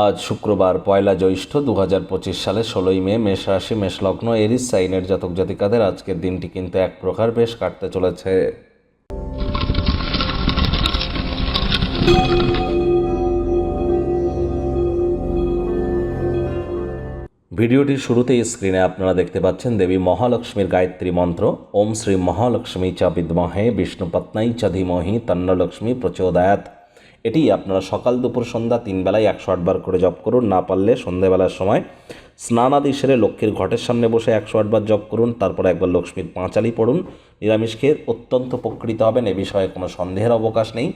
আজ শুক্রবার, পয়লা জ্যৈষ্ঠ দু হাজার পঁচিশ সালে ষোলোই মে, মেষ রাশি মেষলগ্ন এরিস, সাইনের জাতক জাতিকাদের আজকের দিনটি কিন্তু এক প্রকার বেশ কাটতে চলেছে। ভিডিওটির শুরুতেই স্ক্রিনে আপনারা দেখতে পাচ্ছেন দেবী মহালক্ষ্মীর গায়ত্রী মন্ত্র। ওম শ্রী মহালক্ষ্মী চ বিদ্মহে বিষ্ণুপত্নাই চ ধীমহি, তন্নলক্ষ্মী প্রচোদয়াত। এটি আপনারা সকাল, দুপুর, সন্ধ্যা তিন বেলায় একশো আটবার করে জপ করুন। না পারলে সন্ধেবেলার সময় স্নান আদি সেরে লক্ষ্মীর ঘটের সামনে বসে একশো আটবার জপ করুন। তারপর একবার লক্ষ্মীর পাঁচালি পড়ুন। নিরামিষ খেয়ে অত্যন্ত উপকৃত হবেন। এ বিষয়ে কোনো সন্দেহের অবকাশ নেই।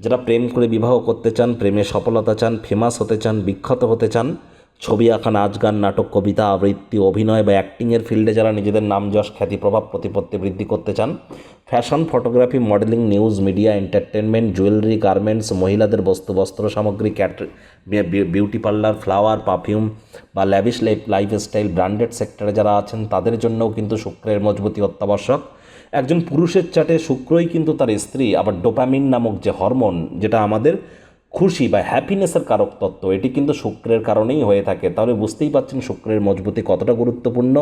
যারা প্রেম করে বিবাহ করতে চান, প্রেমে সফলতা চান ফেমাস হতে চান, বিখ্যাত হতে চান ছবি আঁকা নাচ গান নাটক, কবিতা, আবৃত্তি, অভিনয় বা অ্যাক্টিংয়ের ফিল্ডে যারা নিজেদের নাম যশ, খ্যাতি, প্রভাব, প্রতিপত্তি বৃদ্ধি করতে চান, fashion, photography, modelling, news, media, entertainment, jewellery, garments, মহিলাদের বস্তু, বস্ত্র সামগ্রী cat beauty parlour, flower, perfume বা ল্যাভিশ লাইফ লাইফস্টাইল ব্র্যান্ডেড সেক্টরে যারা আছেন, তাদের জন্যও কিন্তু শুক্রের মজবুতি অত্যাবশ্যক। একজন পুরুষের চাটে শুক্রই কিন্তু তার স্ত্রী, আবার ডোপামিন নামক যে হরমোন, যেটা আমাদের খুশি বা হ্যাপিনেসের কারক তত্ত্ব, এটি কিন্তু শুক্রের কারণেই হয়ে থাকে। তাহলে বুঝতেই পাচ্ছেন শুক্রের মজবুতি কতটা গুরুত্বপূর্ণ।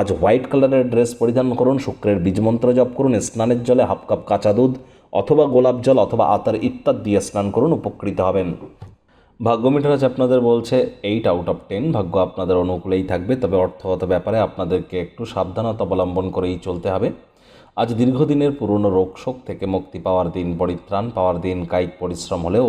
আজ হোয়াইট কালারের ড্রেস পরিধান করুন, শুক্রের বীজমন্ত্র জপ করুন, স্নানের জলে হাফ কাপ কাঁচা দুধ অথবা গোলাপ জল অথবা আতার ইত্যাদি দিয়ে স্নান করুন, উপকৃত হবেন। ভাগ্য মিটার আজ আপনাদের বলছে এইট আউট অফ টেন ভাগ্য আপনাদের অনুকূলেই থাকবে, তবে অর্থগত ব্যাপারে আপনাদেরকে একটু সাবধানতা অবলম্বন করেই চলতে হবে। আজ দীর্ঘদিনের পুরনো রোগশোক থেকে মুক্তি পাওয়ার দিন, পরিত্রাণ পাওয়ার দিন, কায়িক পরিশ্রম হলেও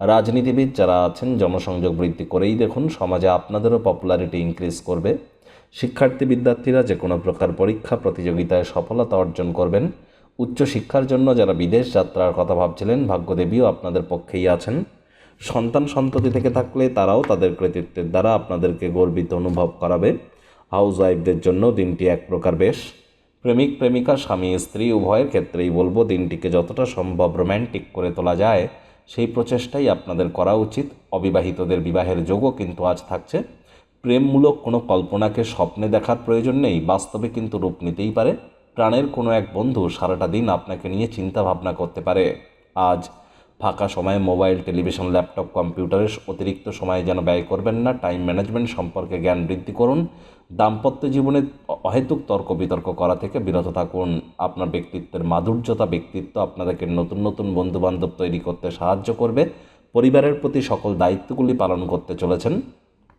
রাজনীতিবিদ যারা আছেন, জনসংযোগ বৃদ্ধি করেই দেখুন, সমাজে আপনাদেরও পপুলারিটি ইনক্রিজ করবে। শিক্ষার্থী বিদ্যার্থীরা যে কোনো প্রকার পরীক্ষা, প্রতিযোগিতায় সফলতা অর্জন করবেন। উচ্চশিক্ষার জন্য যারা বিদেশ যাত্রার কথা ভাবছিলেন, ভাগ্যদেবীও আপনাদের পক্ষেই আছেন। সন্তান সন্ততি থেকে থাকলে তারাও তাদের কৃতিত্বের দ্বারা আপনাদেরকে গর্বিত অনুভব করাবে। হাউস ওয়াইফদের জন্য দিনটি এক প্রকার বেশ। প্রেমিক, প্রেমিকা, স্বামী, স্ত্রী, উভয়ের ক্ষেত্রেই বলব, দিনটিকে যতটা সম্ভব রোম্যান্টিক করে তোলা যায়। সেই প্রচেষ্টাই আপনাদের করা উচিত। অবিবাহিতদের বিবাহের যোগও কিন্তু আজ থাকছে। প্রেমমূলক কোনো কল্পনাকে স্বপ্নে দেখার প্রয়োজন নেই, বাস্তবে কিন্তু রূপ নিতেই পারে। প্রাণের কোনো এক বন্ধু সারাটা দিন আপনাকে নিয়ে চিন্তা ভাবনা করতে পারে। আজ ফাঁকা সময়ে মোবাইল, টেলিভিশন, ল্যাপটপ, কম্পিউটারের অতিরিক্ত সময় যেন ব্যয় করবেন না, টাইম ম্যানেজমেন্ট সম্পর্কে জ্ঞান বৃদ্ধি করুন, দাম্পত্য জীবনে অহেতুক তর্ক বিতর্ক করা থেকে বিরত থাকুন, আপনার ব্যক্তিত্বের মাধুর্যতা, ব্যক্তিত্ব আপনাদেরকে নতুন নতুন বন্ধুবান্ধব তৈরি করতে সাহায্য করবে, পরিবারের প্রতি সকল দায়িত্বগুলি পালন করতে চলেছেন।